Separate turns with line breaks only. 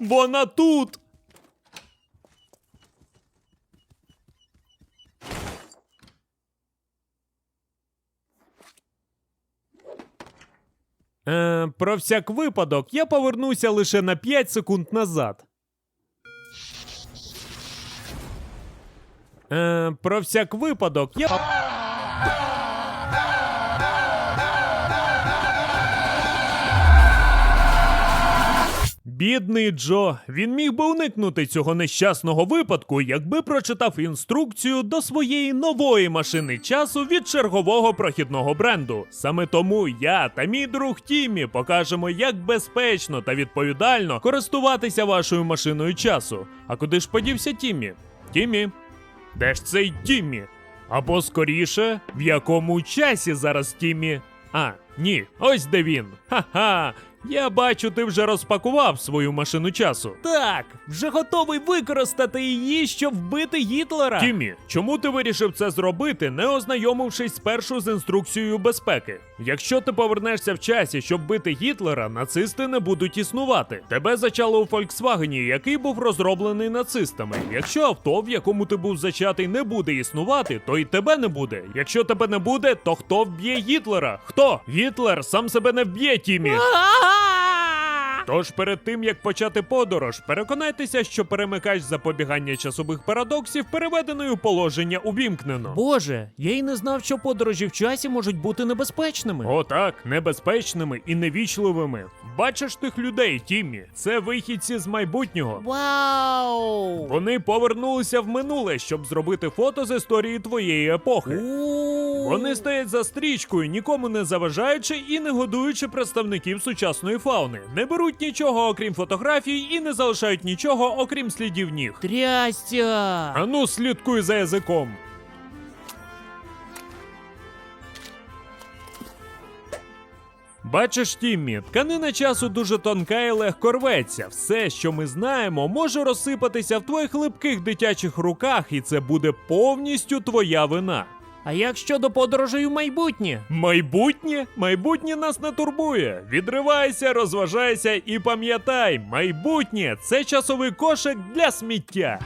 Вона тут. Е, про всяк випадок я повернуся лише на 5 секунд назад. Е, про всяк випадок я. Бідний Джо, він міг би уникнути цього нещасного випадку, якби прочитав інструкцію до своєї нової машини часу від чергового прохідного бренду. Саме тому я та мій друг Тіммі покажемо, як безпечно та відповідально користуватися вашою машиною часу. А куди ж подівся Тіммі? Тіммі? Де ж цей Тіммі? Або скоріше, в якому часі зараз Тіммі? А, ні, ось де він. Ха-ха. Я бачу, ти вже розпакував свою машину часу.
Так, вже готовий використати її, щоб вбити Гітлера.
Тіммі, чому ти вирішив це зробити, не ознайомившись спершу з інструкцією безпеки? Якщо ти повернешся в часі, щоб бити Гітлера, нацисти не будуть існувати. Тебе зачало у Фольксвагені, який був розроблений нацистами. Якщо авто, в якому ти був зачатий, не буде існувати, то і тебе не буде. Якщо тебе не буде, то хто вб'є Гітлера? Хто? Гітлер сам себе не вб'є, Тіммі. Тож перед тим як почати подорож, переконайтеся, що перемикач запобігання часових парадоксів переведений у положення увімкнено.
Боже, я й не знав, що подорожі в часі можуть бути небезпечними.
Отак, небезпечними і невічливими. Бачиш тих людей, Тіммі, це вихідці з майбутнього.
Вау!
Вони повернулися в минуле, щоб зробити фото з історії твоєї епохи. Вони стоять за стрічкою, нікому не заважаючи і не годуючи представників сучасної фауни. Не беруть нічого окрім фотографій і не залишають нічого окрім слідів ніг.
Трястя!
Ану, слідкуй за язиком. Бачиш, Тіммі, тканина часу дуже тонка і легко рветься. Все, що ми знаємо, може розсипатися в твоїх липких дитячих руках, і це буде повністю твоя вина.
А як щодо подорожей у майбутнє?
Майбутнє? Майбутнє нас не турбує. Відривайся, розважайся і пам'ятай, майбутнє це часовий кошик для сміття.